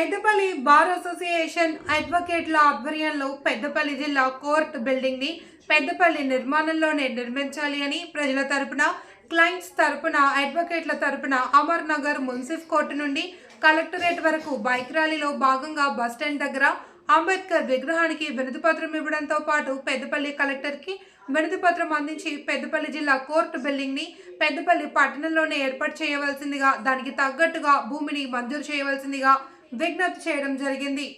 Peddapalli bar association అడ్వకేట్ల ఆధ్వర్యంలో పెద్దపల్లి జిల్లా court బిల్డింగ్ని Peddapalli నిర్మాణంలోనే నిర్మించాలి అని ప్రజల తరపున క్లయింట్స్ తరపున అడ్వకేట్ల తరపున అమర్ నగర్ మున్సిఫ్ కోర్టు నుండి కలెక్టరేట్ వరకు బైక్ ర్యాలీలో భాగంగా బస్టాండ్ దగ్గర అంబేద్కర్ విగ్రహానికి వినతిపత్రం ఇవ్వడంతో పాటు పెద్దపల్లి కలెక్టర్కి వినతిపత్రం అందించి పెద్దపల్లి జిల్లా కోర్టు బిల్డింగ్ని పెద్దపల్లి పట్టణంలోనే ఏర్పాటు చేయవలసిందిగా దానికి తగ్గట్టుగా భూమిని మంజూరు చేయవలసిందిగా విజ్ఞప్తి చేయడం జరిగింది.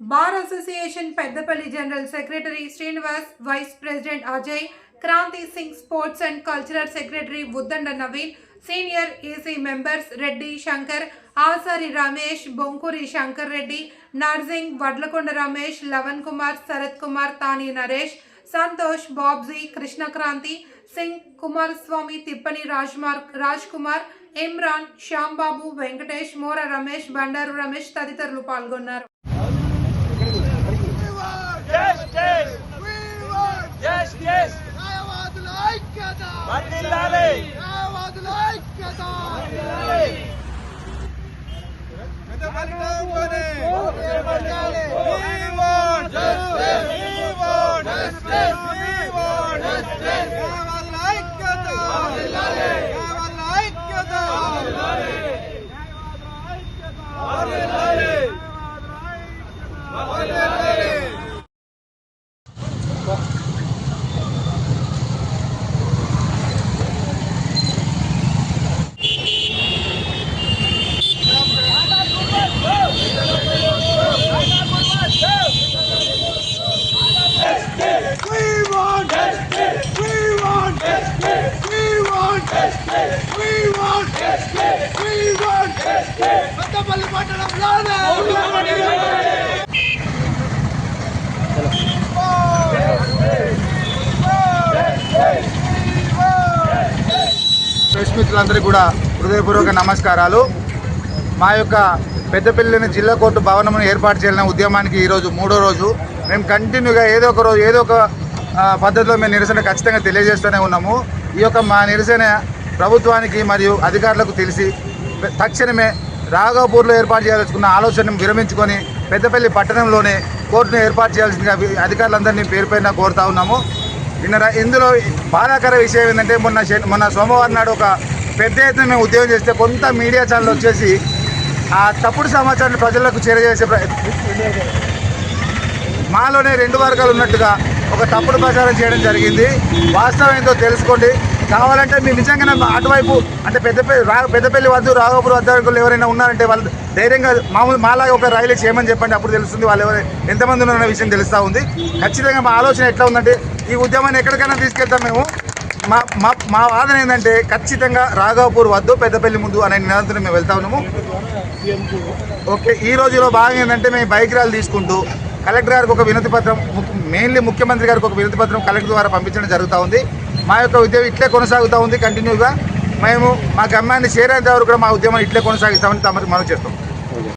Bar association Peddapalli general secretary Srinivas vice president Ajay Kranthi Singh sports and cultural secretary Uddanda Naveen senior EC members Reddy Shankar Asari Ramesh Bonkuri Shankar Reddy Narsing Vadlakonda Ramesh Lavan Kumar Sharath Kumar Tani Naresh Santosh Babji కృష్ణక్రాంతి Singh Kumaraswamy తిప్పని రాజ్మార్ Raj Kumar Imran Shyam Babu Venkatesh మోర Ramesh Bandaru Ramesh తదితరులు పాల్గొన్నారు Justice! We want Justice! Justice. Peddapalli పట్టణంలోనే press మిత్రులందరికీ కూడా హృదయపూర్వక నమస్కారాలు. మా యొక్క పెద్దపల్లిని జిల్లా court భవనమును ఏర్పాటు చేయాలనే ఉద్యమానికి ఈరోజు మూడో రోజు. మేము కంటిన్యూగా ఏదో ఒక రోజు ఏదో ఒక పద్ధతిలో మేము నిరసన ఖచ్చితంగా తెలియజేస్తూనే ఉన్నాము. ఈ యొక్క మా నిరసన ప్రభుత్వానికి మరియు అధికారులకు తెలిసి తక్షణమే రాఘవపూర్లో ఏర్పాటు చేయాల్సుకున్న ఆలోచనను విరమించుకొని పెద్దపల్లి పట్టణంలోనే కోర్టును ఏర్పాటు చేయాల్సిందిగా అధికారులందరినీ పేరుపైన కోరుతా ఉన్నాము. నిన్న ఇందులో బాధాకర విషయం ఏంటంటే మొన్న మొన్న సోమవారం నాడు ఒక పెద్ద ఎత్తున మేము ఉద్యోగం చేస్తే కొంత మీడియా ఛానల్ వచ్చేసి ఆ తప్పుడు సమాచారాన్ని ప్రజలకు చేరజేసే మాలోనే రెండు వర్గాలు ఉన్నట్టుగా ఒక తప్పుడు ప్రచారం చేయడం జరిగింది. వాస్తవం ఏంటో తెలుసుకోండి. కావాలంటే మీరు నిజంగానే అటువైపు అంటే పెద్దపల్లి రా పెద్దపల్లి వద్దు రాఘవపురం వద్ద ఎవరైనా ఉన్నారంటే వాళ్ళు ధైర్యంగా మామూలు మాలాగా ఒక రైలు చేయమని చెప్పండి అప్పుడు తెలుస్తుంది వాళ్ళు ఎవరు ఎంతమంది ఉన్నారన్న విషయం తెలుస్తూ ఉంది. ఖచ్చితంగా మా ఆలోచన ఎట్లా ఉందంటే ఈ ఉద్యమాన్ని ఎక్కడికైనా తీసుకెళ్తాం మేము. మా మా మా వాదన ఏంటంటే ఖచ్చితంగా రాఘవపూర్ వద్దు పెద్దపల్లి ముందు అనే నిరంతరం మేము వెళ్తా ఉన్నాము. ఓకే ఈ రోజులో భాగం ఏంటంటే మేము బైక్ ర్యాలీ తీసుకుంటూ కలెక్టర్ గారికి ఒక వినతి పత్రం మెయిన్లీ ముఖ్యమంత్రి గారికి ఒక వినతి పత్రం కలెక్టర్ ద్వారా పంపించడం జరుగుతూ ఉంది. మా యొక్క ఉద్యమం ఇట్లే కొనసాగుతూ ఉంది కంటిన్యూగా మేము మా గమ్యాన్ని చేరేంత వరకు కూడా మా ఉద్యమం ఇట్లే కొనసాగిస్తామని తమకు మనం చేస్తాం.